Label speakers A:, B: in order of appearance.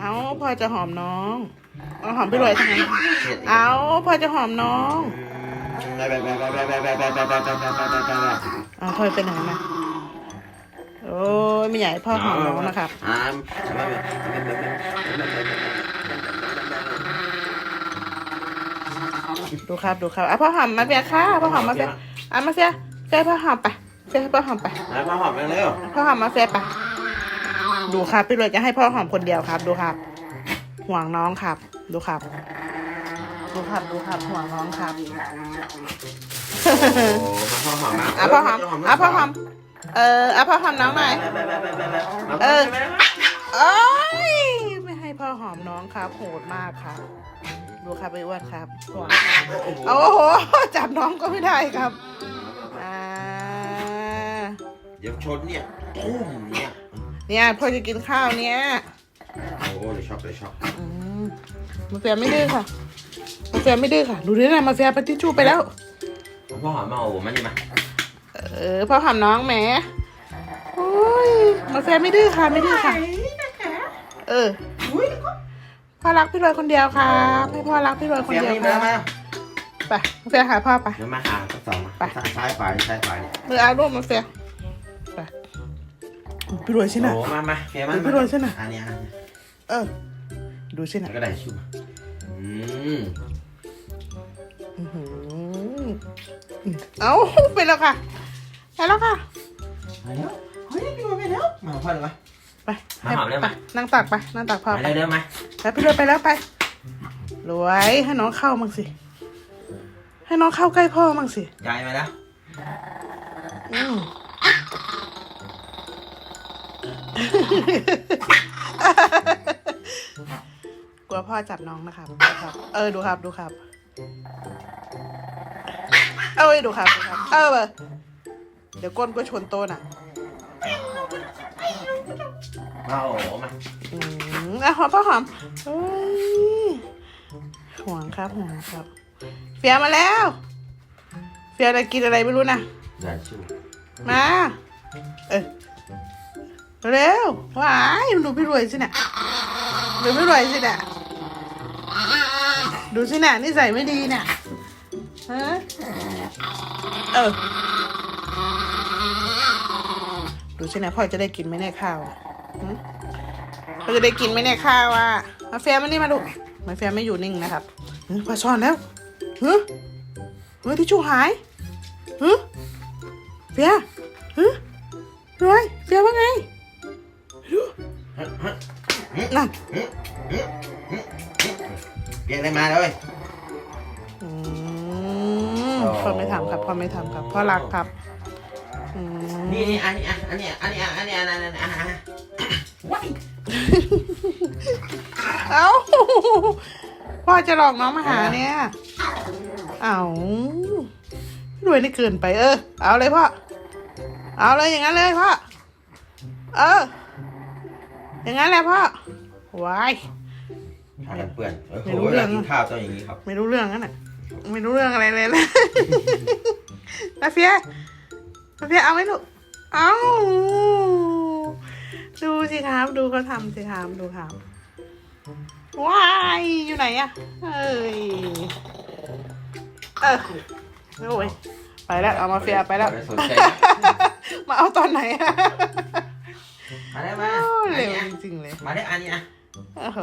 A: เอาพอจะหอมน้องเอาหอมไปรวยทำไมเอาพอจะหอมน้องเอาพ่อไปไหนมาโอ้ยไม่ใหญ่พ่อหอมน้องนะครับดูครับดูครับอะพ่อหอมมาเบียค่ะพ่อหอมมาเบียอะมาเสียเสียพ่อหอมไปเสียพ่อหอมไป
B: พ่อหอมเร็ว
A: พ่อหอมมาเสียไป ดูครับพี่รวยจะให้พ่อหอมคนเดียวครับ ดูครับ ห่วงน้องครับ ดูครับ ดูครับดูครับห่วงน้องครับ
B: โอ้มาพ่อหอมมา
A: อะพ่อหอมอะพ่อหอมเอออะพ่อหอมน้องหน่อย
B: ไปไปไปไปไป
A: เออโอ้ยไม่ให้พ่อหอมน้องครับ โหดมากครับ ดูครับไอ้อ้วนครับห่วงครับโอ้โหจับน้องก็ไม่ได้ครับอ่า
B: เดี๋ยวชนเนี่ยทุ่มเนี่ย
A: เนี่ยพ่อจะกินข้าวเนี่ย
B: โอ้เลยช็อกเลยช็อก
A: อืมมาเฟียไม่ดื้อค่ะมาเฟียไม่ดื้อค่ะ ดูดินะมาเฟียปฏิชูไปแล้ว
B: พ่อหอมมาโอ้มานี่มา
A: เออพ่อหอมน้องแหมโอ้ยมาเฟียไม่ดื้อค่ะไม่ดื้อค่ะ เออพ่อรักพี่รวยคนเดียวครับให้พ่อรักพี่รวยคน
B: เฟีย
A: เดียว
B: นี่
A: ค
B: มา
A: รับ
B: มา
A: ไปมาเฟียหาพ่อไป
B: เดี๋ยวมาหาสักสองมา
A: ไป
B: ซ้ายขวาซ้ายขวาเนี่ย
A: มืออารูปมาเฟียไป พี่รวยใช่ไหม
B: โอ้มามาเฟียมา
A: พี่รวยใช่ไหม
B: อันนี้อันนี้
A: เออ ดูใช่ไหม
B: แล้วก็ได้ชิวอืม
A: อื้อหือเอ้าไปแล้วค่ะไปแล้วค่ะ
B: ไปแล้วเฮ้ยพี่มาไปแล้วมาพ่อเลยมา
A: ไป
B: มาหอมเลย
A: ไป
B: มา
A: นั่งตักไปนั่งตักพ่อ
B: ไป
A: ไป
B: เร็วๆมา
A: ไปพี่รวยไปแล้วไปรวยให้น้องเข้ามั่งสิให้น้องเข้าใกล้พ่อมั่งสิ
B: ยายมาแล้ว
A: อืม กลัวพ่อจับน้องนะครับดูครับ เออดูครับดูครับ เอ้ยดูครับดูครับ เออเดี๋ยวก้นก็ชนโต๊ะน่ะ
B: มาโอ้มา
A: อืมอะหอมพ่อหอมเฮ้ยห่วงครับห่วงครับเฟียมาแล้ว เฟียจะกินอะไรไม่รู้นะ
B: ได้ชิว
A: มา เออ เร็วว้ายดูพี่รวยสิเนี่ยดูพี่รวยสิเนี่ยดูสิเนี่ยนิสัยไม่ดีเนี่ยฮะเออดูสิเนี่ยพ่อจะได้กินไหมเนี่ยข้าวอะหึพ่อจะได้กินไหมเนี่ยข้าวอะมาเฟียมานี่มาดูมาเฟียไม่อยู่นิ่งนะครับหึพ่อซ่อนแล้วเฮ้ยเฮ้ยที่ชูหายเฮ้ยเฟียเฮ้ยรวยเฟียว่าไง นั่น
B: เรียกอะไรมาเลย
A: อืมพ่อไม่ทำครับพ่อไม่ทำครับพ่อรักครับอืม
B: นี่นี่อันนี้อะอันนี้อันนี้อันนี้อันนี้อันนี้อันนี้ว้าย
A: เอ้าพ่อจะหลอกน้องมาหาเนี่ยเอ้ารวยนี่เกินไปเออ เอาเลยพ่อ เอาเลยอย่างนั้นเลยพ่อ เออ อย่างนั้นแหละพ่อวาย
B: ผ้ากันเปื้อนเออ
A: ไม่
B: โห
A: รู้
B: เว
A: เรื่
B: ลา
A: อง
B: กินข้าวต้องอย่างนี้ครับ
A: ไม่รู้เรื่องนั่นน่ะไม่รู้เรื่องอะไรเลยนะนาเฟียนาเฟียเอาไหมลูก เอาดูสิครับดูเขาทำสิครับดูครับว้ายอยู่ไหนอะเอ้ยเออโอ้ยไปแล้วเอามาเฟียไปแล้ว
B: ไม่สนใจ
A: มาเอาตอนไหนอะ
B: มาได้มา
A: โอ้ย
B: อัน
A: เร็ว
B: นี้อะ
A: จริงๆเลย
B: มาได้อันนี้อะ
A: โอ้โห